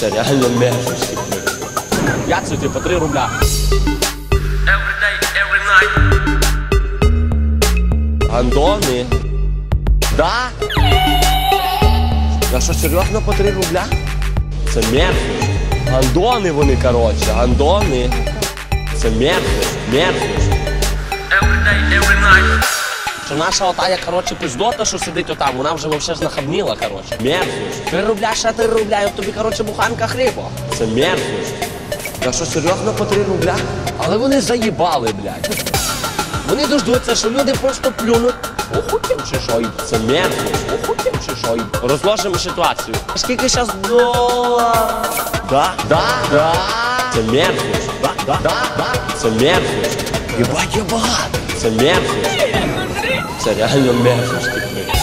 Це реально мерзості. Як це по 3 рубля? Every day, every night. Гандони. Да? Я що, серйозно по 3 рубля? Це мерзость. Гандони вони, коротше, гандони. Це мерзость, мерзость. Every day, every night. Що наша отая, коротше, пиздота, що сидить отам, вона вже вообще знахабніла, коротше. Мерзость. Три рубля, ще три рубля, як тобі, коротше, буханка хліба. Це мерзость. Я що, серйозно по три рубля? Але вони заїбали, блядь. Вони дождуться, що люди просто плюнуть. Охутім чи що? І Це мерзость. Охутім чи що? І Розложимо ситуацію. Скільки зараз долар? Да, да, да. Це мерзость. Да, да, да, да. Це мерзость. Єбать, я багато. Це мерзость. Це реально мерзость. типу.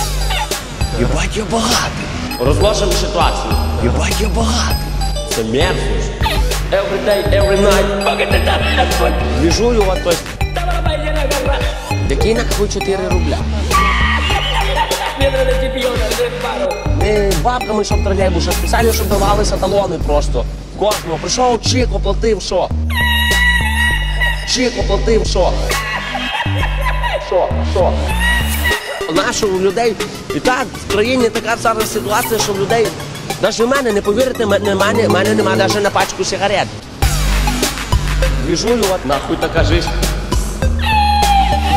Єбать, я багатий. Розложимо ситуацію. Єбать, я багатий. Це мерзость. Every day, every night. Двіжую от ось. Який нахуй 4 рубля? Ми бабками, щоб тролейбуса, спеціально, щоб давалися талони просто. Кожного. Прийшов чик, оплатив, що? Чик, оплатив, що? Що? Що? Нашу у людей і так в країні така зараз ситуація, що в людей навіть в мене не повірите, мене, мене, мене немає навіть на пачку сигарет. Двіжую, от нахуй така жизнь.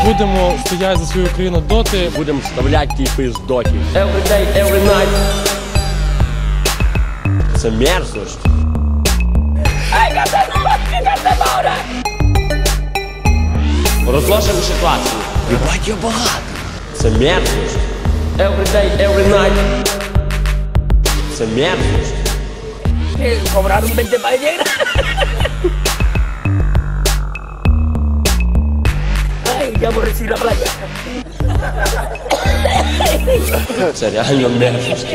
Будемо стояти за свою країну доти, Будемо вставляти ті пиздоті. Every day, every night. Це мерзость. Розложимо ситуацію. Єбать, я багатий. Це мерзость. Every day, every night. Це мерзость. Cobraron 20 ballenas. Ay, ya aborrecí la playa. Це реально мерзость.